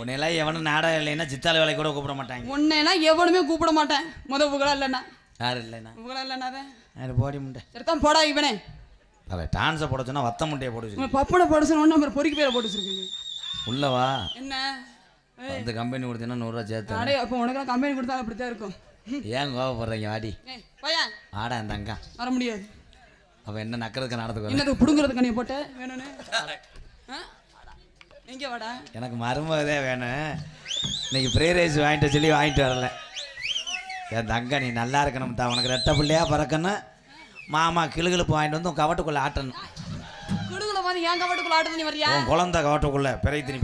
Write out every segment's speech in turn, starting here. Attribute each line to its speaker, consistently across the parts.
Speaker 1: உன்னையெல்லாம் எவனும் நாடகம் இல்லைன்னா சித்தாள் வேலை கூட கூப்பிட மாட்டாங்க.
Speaker 2: உன்னையெல்லாம் எவனுமே கூப்பிட மாட்டேன். முத புகழா இல்லைண்ணா
Speaker 1: யாரும் இல்லைண்ணா
Speaker 2: புகழா இல்லைண்ணா
Speaker 1: யாரு போடி முண்டை?
Speaker 2: சரிதான் போடா இவனே.
Speaker 1: அதை டான்ஸை போட சொன்னா வத்த முட்டையை போட வச்சிருக்கீங்க.
Speaker 2: உன் பப்பனை போட சொன்ன பொறுக்கி பேரை போட்டு வச்சிருக்கீங்க.
Speaker 1: உள்ளவா
Speaker 2: என்ன?
Speaker 1: அந்த கம்பெனி கொடுத்தீங்கன்னா நூறுரூவா சேர்த்து
Speaker 2: அடே அப்போ உனக்கு கம்பெனி கொடுத்தா அப்படித்தான் இருக்கும்.
Speaker 1: ஏன் கோவப்படுறீங்க? வாடி. ஆடா அந்த அங்கா
Speaker 2: வர முடியாது.
Speaker 1: அவன் என்ன நக்கிறதுக்கு நடத்துக்கு வரேன்
Speaker 2: என்னது புடுங்குறதுக்கு நீ போட்ட? வேணும்னு? ஆ? எங்க வாடா?
Speaker 1: எனக்கு மருமகதே வேணும். இன்னைக்கு ஃப்ரை ரைஸ் வாங்கிட்டு சொல்லி வாங்கிட்டு வரல. என் தங்க நீ நல்லா இருக்கணும் தான் உனக்கு ரெட்டை பிள்ளையா பறக்கணும். மாமா கிளுகிழுப்பு வாங்கிட்டு வந்து உன் கவட்டுக்குள்ளே ஆட்டணும்.
Speaker 2: வந்து ஏன் கவட்டுக்குள்ள ஆடுறது நீ வரியா
Speaker 1: உன் குழந்தை கவட்டுக்குள்ளே பிறை திணி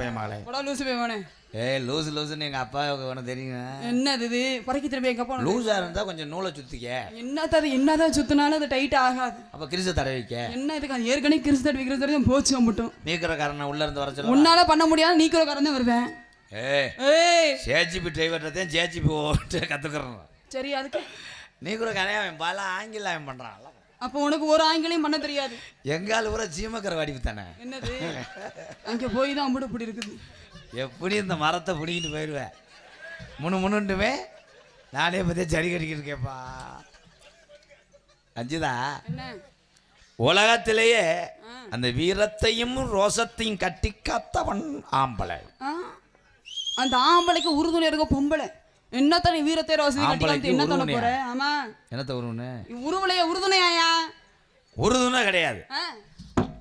Speaker 2: போடா லூசு போய் வேணே
Speaker 1: ஏய் லூசு லூசுன்னு எங்கள் அப்பாவுக்கு உனக்கு தெரியுங்க
Speaker 2: என்னது இது? பறக்கி திரும்பி எங்க போன
Speaker 1: லூஸாக இருந்தால் கொஞ்சம் நூலை சுற்றிக்க
Speaker 2: என்னது அது என்னதான் சுத்தினாலும் அது டைட் ஆகாது.
Speaker 1: அப்போ கிரிச தடவிக்க
Speaker 2: என்ன இதுக்கு? அது ஏற்கனவே கிறிஸ்து தடவி கிறிஸ்து தடவி போச்சு மட்டும்
Speaker 1: நீக்கிறக்காரனை உள்ளே இருந்து வர சொல்ல
Speaker 2: உன்னால பண்ண முடியாது நீக்கிற காரன் தான் வருவேன்.
Speaker 1: ஏய்
Speaker 2: ஏய்.
Speaker 1: ஜேஜிபி டிரைவர்கிட்டதையும் ஜேஜிபி ஓட்டு கற்றுக்குறோம்
Speaker 2: சரி அதுக்கு?
Speaker 1: நீக்கிறக்காரன் அவன் பல ஆங்கிலம் அவன் பண்ணுறான்
Speaker 2: அப்போ உனக்கு ஒரு ஆங்கிலையும் பண்ண தெரியாது.
Speaker 1: எங்கால் ஊரா சீமக்கரை வடிவு தானே?
Speaker 2: என்னது? அங்க போய் தான் அம்புடு இப்படி இருக்குது.
Speaker 1: எப்படி இந்த மரத்தை பிடிக்கிட்டு போயிடுவேன். முன்னு முன்னுட்டுமே நானே பற்றிய சரி கட்டிக்கிட்டு இருக்கேப்பா அஞ்சுதா உலகத்திலேயே. அந்த வீரத்தையும் ரோசத்தையும் கட்டி காத்தவன் ஆம்பளை?
Speaker 2: அந்த ஆம்பளைக்கு உறுதுணை இருக்க பொம்பளை. என்னத்த நீ வீரத்தை ரோசனை கட்டி என்ன
Speaker 1: உறுதுணையா?
Speaker 2: போற? ஆமா.
Speaker 1: என்னத்த வருவனு
Speaker 2: உருவலைய உறுதுணையாயா
Speaker 1: உறுதுணை கிடையாது?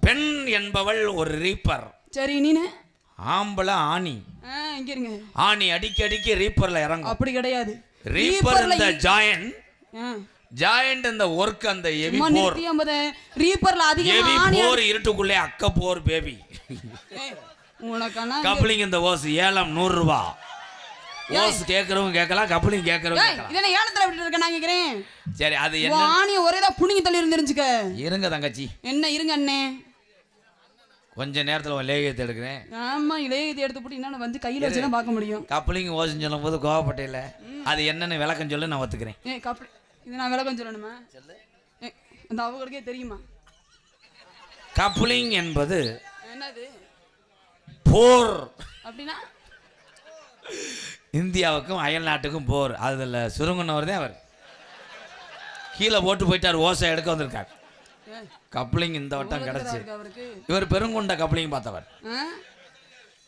Speaker 1: பெண் என்பவள் ஒரு ரீப்பர்.
Speaker 2: சரி நீனு?
Speaker 1: ஆம்பளை ஆணி.
Speaker 2: இங்க இருங்க.
Speaker 1: ஆணி அடிக்க அடிக்க ரீப்பர்ல இறங்கும்.
Speaker 2: அப்படி கிடையாது.
Speaker 1: ரீப்பர் இந்த ஜாயன். ஜாயண்ட் இந்த ஒர்க் அந்த எவி போர்
Speaker 2: ரீப்பர்ல
Speaker 1: எவி
Speaker 2: அதிகமா ஆணி
Speaker 1: போர் இருட்டுக்குள்ளே அக்க போர் பேபி
Speaker 2: உனக்கானா
Speaker 1: கப்ளிங் இந்த ஓஸ் ஏலம் நூறு ரூபா ஓஸ் கேட்கறவங்க கேட்கலாம் கப்ளிங் கேட்கலாம்.
Speaker 2: இதென்ன ஏலத்துல விட்டு இருக்க நான் கேக்குறேன்
Speaker 1: சரி அது என்ன?
Speaker 2: ஆணிய ஒரே தான் புடுங்கி தள்ளி இருந்துருச்சுக்க
Speaker 1: இருங்க தங்கச்சி.
Speaker 2: என்ன இருங்க அண்ணே.
Speaker 1: கொஞ்ச நேரத்தில் உன் லேகியத்தை எடுக்கிறேன்.
Speaker 2: ஆமா இளையத்தை எடுத்து போட்டு என்ன வந்து கையில வச்சு தான் பார்க்க முடியும்.
Speaker 1: கப்ளிங் ஓஸ்ன்னு சொல்லும் போது கோவப்பட்டையில் அது என்னன்னு விளக்கம் சொல்லி நான் ஒத்துக்கிறேன்.
Speaker 2: ஏய் கப்பல் இது நான் விளக்கம் சொல்லணுமா? ஏய், அந்த அவங்களுக்கே தெரியுமா?
Speaker 1: கப்ளிங் என்பது
Speaker 2: என்னது?
Speaker 1: போர்.
Speaker 2: அப்படின்னா?
Speaker 1: இந்தியாவுக்கும் அயல் நாட்டுக்கும் போர். அதில் சுருங்குனவர் தான் அவர். கீழே போட்டு போயிட்டார் ஓசை எடுக்க வந்திருக்கார். கப்ளிங் இந்த வட்டம் கிடச்சி. இவர் பெருங்குண்ட கப்ளிங் பார்த்தவர்?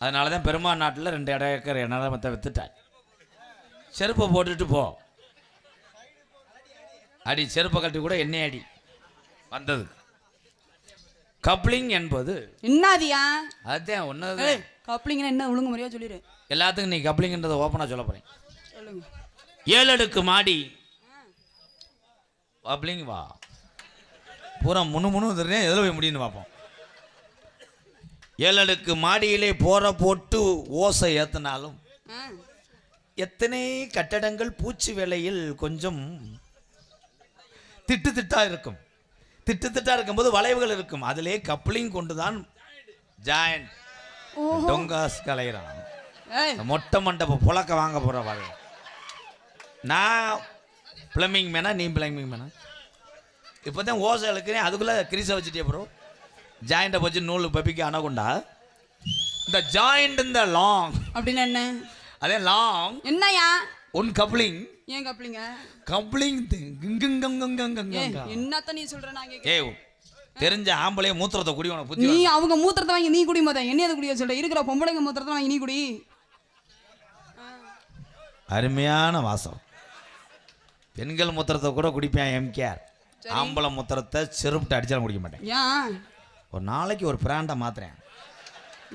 Speaker 1: அதனால தான் பெருமாள் நாட்டில் ரெண்டு இடம் ஏக்கர் நிலமத்தை வித்துட்டார். செருப்பை போட்டுட்டு போ. அடி செருப்பை கட்டி கூட எண்ணெய் அடி. வந்தது. கப்ளிங் என்பது
Speaker 2: என்னதியா
Speaker 1: அதுதான் ஒன்று
Speaker 2: ஏய் கப்ளிங்னா என்ன ஒழுங்கு முறையா சொல்லிடு
Speaker 1: எல்லாத்துக்கும் நீ கப்ளிங்ன்றதை ஓப்பனாக சொல்ல போகிறேன்
Speaker 2: சொல்லுங்க.
Speaker 1: ஏழடுக்கு மாடி. கப்ளிங் வா. பூரா முணு முணு தெரியும் எதில் போய் முடியும்னு பார்ப்போம். ஏழடுக்கு மாடியிலே போற போட்டு ஓசை ஏற்றினாலும்
Speaker 2: ஆ.
Speaker 1: எத்தனை கட்டடங்கள் பூச்சி வேலையில் கொஞ்சம் திட்டு திட்டா இருக்கும். திட்டு திட்டா இருக்கும்போது வளைவுகள் இருக்கும். அதிலே கப்ளிங் கொண்டு தான்
Speaker 2: ஓஹோ.
Speaker 1: டொங்காஸ் கலைகிறான். மொட்டை மண்டப புழக்க வாங்க போகிற பாரு. நான் பிளம்பிங் மேனா நீ பிளம்பிங் மேனா? இப்போ தான் ஓசை இழுக்கிறேன். அதுக்குள்ளே கிரீஸை வச்சுட்டே ப்ரோ ஜாயிண்ட்டை வச்சு நூல் பப்பிக்கு அணகுண்டா இந்த ஜாயிண்ட் இந்த லாங்
Speaker 2: அப்படின்னா என்ன?
Speaker 1: அதே லாங்
Speaker 2: என்னயா
Speaker 1: ஒன் கப்ளிங்
Speaker 2: ஏன் கப்ளிங்க
Speaker 1: கப்ளிங்
Speaker 2: என்னத்த நீ சொல்ற நான்
Speaker 1: ஏய் தெரிஞ்ச ஆம்பளைய மூத்திரத்தை குடி உனக்கு புத்தி
Speaker 2: நீ அவங்க மூத்திரத்தை வாங்கி நீ குடி மொத. என்ன எது குடிய சொல்ற? இருக்கிற பொம்பளைங்க மூத்திரத்தை வாங்கி நீ குடி.
Speaker 1: அருமையான வாசம். பெண்கள் மூத்திரத்தை கூட குடிப்பேன் எம்கேஆர் ஆம்பளை மூத்திரத்தை செருப்பிட்டு அடிச்சாலும் குடிக்க மாட்டேன்.
Speaker 2: ஏன்
Speaker 1: ஒரு நாளைக்கு ஒரு பிராண்டை மாத்துறேன்.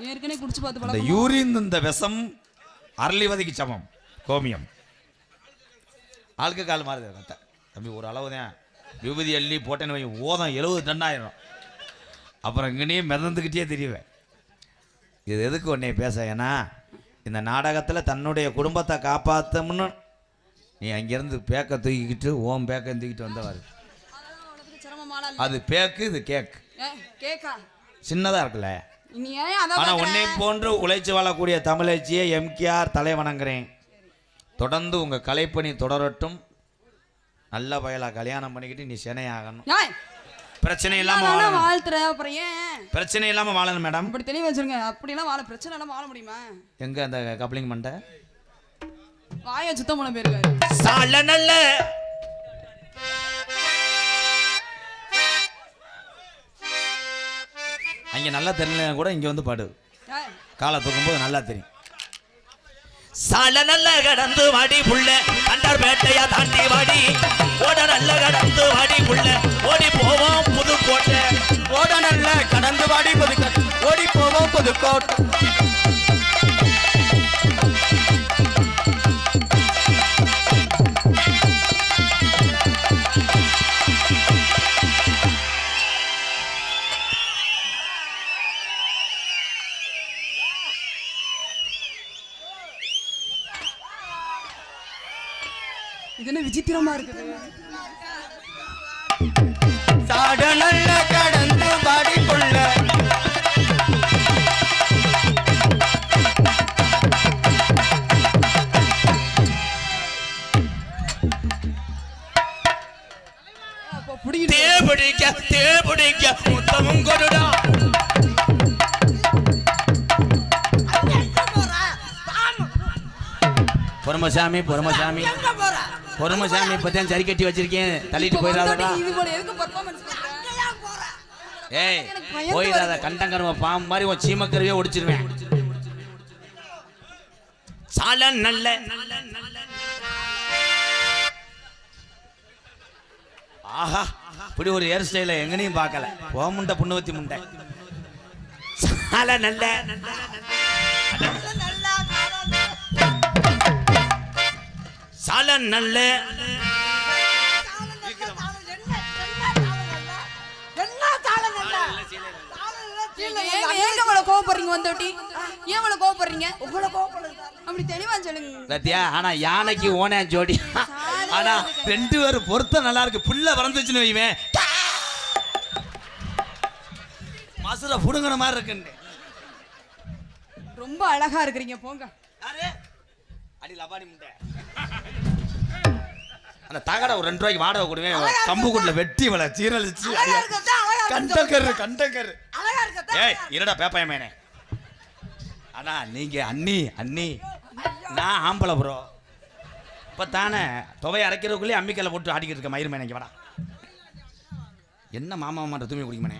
Speaker 2: ஏற்கனவே குடிச்சு பார்த்து
Speaker 1: இந்த
Speaker 2: பழக்கம்?
Speaker 1: யூரின் இந்த விஷம் அரளிவதிக்கு சமம் கோமியம். ஆளுக்கு கால் மாறுது கத்த. தம்பி ஒரு அளவு தான். விபூதி அள்ளி போட்டேன்னு வை ஓதம் எழுபது டன்னாயிரம் அப்புறம் இங்கேயே மிதந்துக்கிட்டே தெரியுவேன் இது எதுக்கு உன்னை பேச? ஏன்னா இந்த நாடகத்தில் தன்னுடைய குடும்பத்தை காப்பாற்றணும்னு நீ அங்கேருந்து பேக்கை தூக்கிக்கிட்டு ஓம் பேக்கை தூக்கிட்டு வந்தவர் அது பேக்கு இது கேக்.
Speaker 2: கேக்கா?
Speaker 1: சின்னதாக இருக்குல்ல. ஆனால்? உன்னை போன்று உழைச்சி வாழக்கூடிய தமிழச்சியை எம்கேஆர் தலை வணங்குறேன் தொடர்ந்து உங்கள் கலைப்பணி தொடரட்டும். நல்ல பயலாக கல்யாணம் பண்ணிக்கிட்டு நீ சினையாகணும்
Speaker 2: ஏய்
Speaker 1: பிரச்சனை இல்லாம
Speaker 2: வாழ்த்துற அப்புறம் ஏன்?
Speaker 1: பிரச்சனை இல்லாம வாழணும் மேடம்.
Speaker 2: அப்படி தெளிவா வச்சிருங்க. அப்படிலாம் வாழ பிரச்சனை எல்லாம் வாழ முடியுமா?
Speaker 1: எங்க அந்த கப்ளிங் மண்டை
Speaker 2: வாயை சுத்தம் பண்ண போயிருக்காரு.
Speaker 1: சால நல்ல அங்க நல்லா தெரியல கூட இங்க வந்து பாடு. காலை தூக்கும்போது நல்லா தெரியும். சால நல்ல கடந்து வாடி புள்ள கண்டார் பேட்டையா தாண்டி வாடி. ஓட நல்ல கடந்து வாடி புள்ள ஓடி போவோம் புதுக்கோட்டை.
Speaker 3: ஓட நல்ல கடந்து வாடி புதுக்கோட்டை. ஓடி போவோம் புதுக்கோட்டை.
Speaker 2: இது என்ன விசித்திரமா இருக்குது?
Speaker 3: சாட நல்ல கடந்து
Speaker 2: பிடிக்கிட்டு
Speaker 1: தேபிடிக்க தேபிடிக்க முத்தமும் கொடுடா. பொறுமசாமி பொறுமசாமி. பொறுமசாமி இப்பதான் சரி கட்டி வச்சிருக்கேன். தள்ளிட்டு போயிடாதடா? ஏய்
Speaker 2: எனக்கு பயந்து
Speaker 1: போயிடாத. கண்டங்கருவ பாம்பு மாதிரி உன் சீமக்கருவே ஒடிச்சிருவேன். சால நல்ல. ஆஹா இப்படி ஒரு ஹேர் ஸ்டைல எங்கனையும் பார்க்கல. போ முண்டை. புண்ணுவத்தி முண்டை சால நல்ல. சத்தியா ஆனா யானைக்கு ஓனே ஜோடி. ஆனா ரெண்டு பேரும் பொருத்தம் நல்லா இருக்கு. புள்ள வளர்ந்துச்சுன்னு வைவேன் மசுரை புடுங்கின மாதிரி இருக்குன்னு
Speaker 2: ரொம்ப அழகா இருக்கிறீங்க போங்க.
Speaker 1: அடி லபாடி முண்டை அந்த தகடை ஒரு ரெண்டு ரூபாய்க்கு வாடகை கொடுவேன். கம்பு கூட்டில் வெட்டி வள சீரழிச்சு. கண்டக்கரு கண்டக்கரு ஏய் இருடா பேப்பாயமேனே அண்ணா நீங்க அண்ணி அண்ணி. நான் ஆம்பளை ப்ரோ இப்போ தானே துவையை அரைக்கிறதுக்குள்ளே அம்மிக்கல்ல போட்டு ஆடிக்கிட்டு இருக்க மயிர் மேனைக்கு வாடா. என்ன மாமா மாட்ட தூமி குடிக்குமனே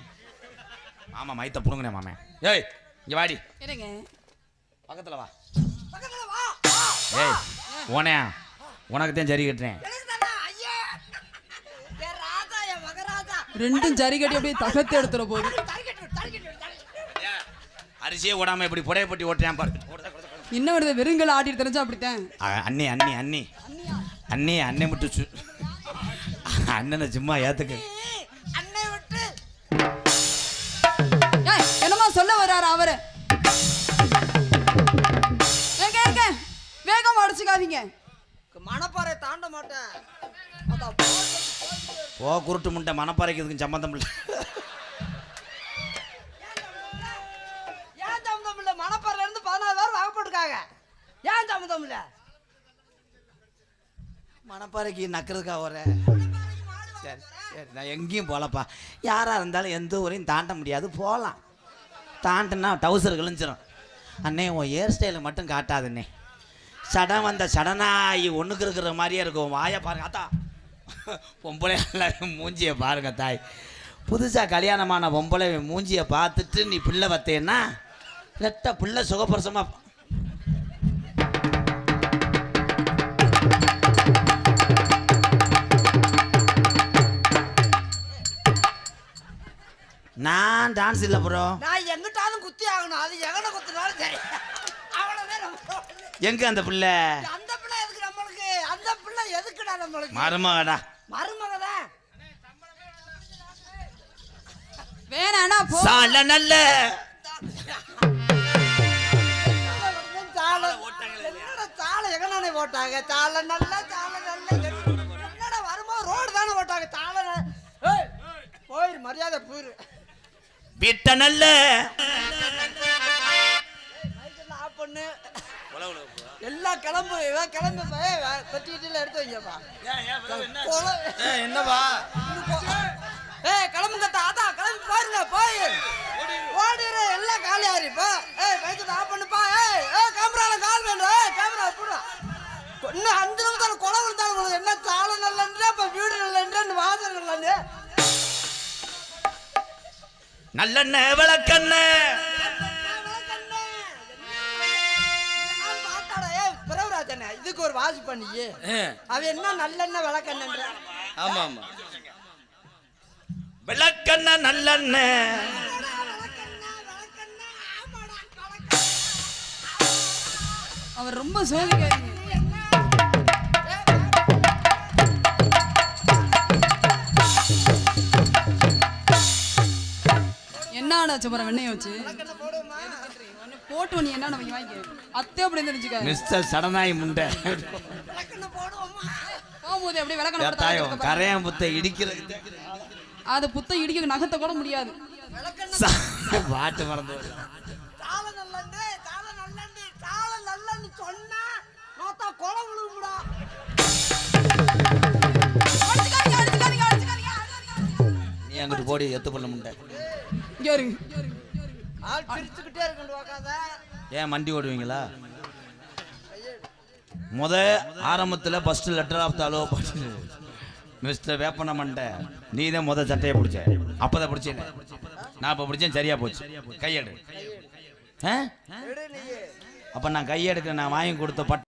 Speaker 1: மாமா மயத்தை புடுங்கனே மாமே. ஏய் இங்க வாடி. பக்கத்துல வா. ஏய் உனே உனக்கு தான் சரி கட்டுறேன்.
Speaker 2: ரெண்டும் ஜரி கட்டி அப்படியே தகத்து எடுத்துற போகுது
Speaker 1: அரிசியே ஓடாம இப்படி புடைய பட்டி ஓட்டுறேன் பாரு.
Speaker 2: என்ன வருது வெறுங்கல் ஆட்டிட்டு தெரிஞ்சா அப்படித்தான்.
Speaker 1: அண்ணி அண்ணி அண்ணி. அண்ணி அண்ணே மட்டும் சு அண்ணனை சும்மா ஏத்துக்கு.
Speaker 2: ஏய், என்னமோ சொல்ல வர்றாரு அவரு. வேகமா அடிச்சுக்காதீங்க
Speaker 4: மணப்பாறை தாண்ட மாட்டேன்.
Speaker 1: ஓ குருட்டு முட்டை மனப்பாறைக்கு இதுக்கு சம்பந்தம் இல்லை?
Speaker 4: ஏன் சம்மந்தம் இல்லை? மணப்பாறையில இருந்து பதினாறு பேர் வாங்கப்பட்டிருக்காங்க ஏன் சம்மந்தம் இல்லை?
Speaker 1: மனப்பாறைக்கு நக்கிறதுக்கா வர? சரி சரி நான் எங்கேயும் போகலப்பா யாராக இருந்தாலும் எந்த ஊரையும் தாண்ட முடியாது. போகலாம் தாண்டுனா டவுசர் கிழிஞ்சிரும். அண்ணே உன் ஹேர் ஸ்டைலை மட்டும் காட்டாதண்ணே. சடன் வந்த சடனாகி ஒன்றுக்கு இருக்கிற மாதிரியே இருக்கும். வாயை பாருங்க அத்தா பொம்பளை எல்லாம் மூஞ்சியை பாருங்க தாய். புதுசாக கல்யாணமான பொம்பளை மூஞ்சியை பார்த்துட்டு நீ பிள்ளை வத்தேன்னா ரெட்ட பிள்ளை சுகப்பிரசமாக நான் டான்ஸ் இல்லை ப்ரோ
Speaker 4: நான் எங்கிட்டாலும் குத்தி ஆகணும். அது எங்கன குத்தினாலும் சரி.
Speaker 1: எங்க அந்த பிள்ளை
Speaker 4: அந்த பிள்ளை எதுக்கு நம்மளுக்கு அந்த
Speaker 1: மருமகடா
Speaker 4: மருமக தான்
Speaker 2: வேணாண்ணா போ.
Speaker 1: சால நல்ல.
Speaker 4: சாலை என்னடா சாலை எங்கனானே போட்டாங்க? சாலை நல்ல சாலை நல்ல. என்னடா ரோடு தானே போட்டாங்க. சாலை ஏய், போயிரு மரியாதை போயிரு.
Speaker 1: விட்ட நல்ல.
Speaker 4: ஆஃப் பண்ணு. எல்லா கிளம்பு இவன் கிளம்பு பெட்டி கிட்டில எடுத்து வைங்கப்பா. கொலை- கொ- ஏய் கிளம்புங்க தாத்தா கிளம்பி பாருங்க போய். ஓடிடு எல்லாம் இப்போ ஏய் பைக்கு ஆஃப் பண்ணுப்பா. ஏய் ஏய் கேமரால கால் வேணும். ஏய் கேமரா போடா. இன்னும் அஞ்சு நிமிஷம் கொலை விழுந்தாலும் உங்களுக்கு என்ன சாலை நல்லன்றா இப்போ வீடு நல்லன்றா வாசல் நல்லன்னு
Speaker 1: நல்லெண்ணெய் விளக்கெண்ணெய்.
Speaker 4: இதுக்கு ஒரு வாசி பண்ணியே. அவ என்ன நல்லெண்ணெய் விளக்கெண்ணன்ற
Speaker 3: ஆமா ஆமா
Speaker 1: விளக்கெண்ணெய் நல்லெண்ணெய்.
Speaker 2: அவர் ரொம்ப சோதிக்காதீங்க என்ன ஆனாச்சு அப்புறம் வெண்ணைய வச்சு? போட்டு நீ என்ன வாங்கி வாங்கிக்க? அத்தை அப்படி தெரிஞ்சுக்க?
Speaker 1: மிஸ்டர் சடனாய் முண்டை.
Speaker 2: போகும்போது அப்படியே விளக்கணம்
Speaker 1: கரையான் புத்தை இடிக்கிறது
Speaker 2: அது புத்த இடிக்க நகர்த்த கூட முடியாது.
Speaker 1: பாட்டு மறந்து. நீ அங்கிட்டு போடி எத்து பண்ண முண்டை.
Speaker 2: இங்க இருங்க
Speaker 4: ஆள் பிரிச்சுக்கிட்டே இருக்கணும் உக்காத
Speaker 1: ஏன் மண்டி ஓடுவீங்களா? முத ஆரம்பத்தில் ஃபர்ஸ்ட் லெட்டர் ஆஃப் த அலோ மிஸ்டர் வேப்பன மண்டை நீ தான் முத சட்டையை பிடிச்ச. அப்பதான் பிடிச்சேன். நான் இப்போ பிடிச்சேன் சரியா போச்சு. கையெடு. அப்ப நான் கையெடுக்க நான் வாங்கி கொடுத்த பட்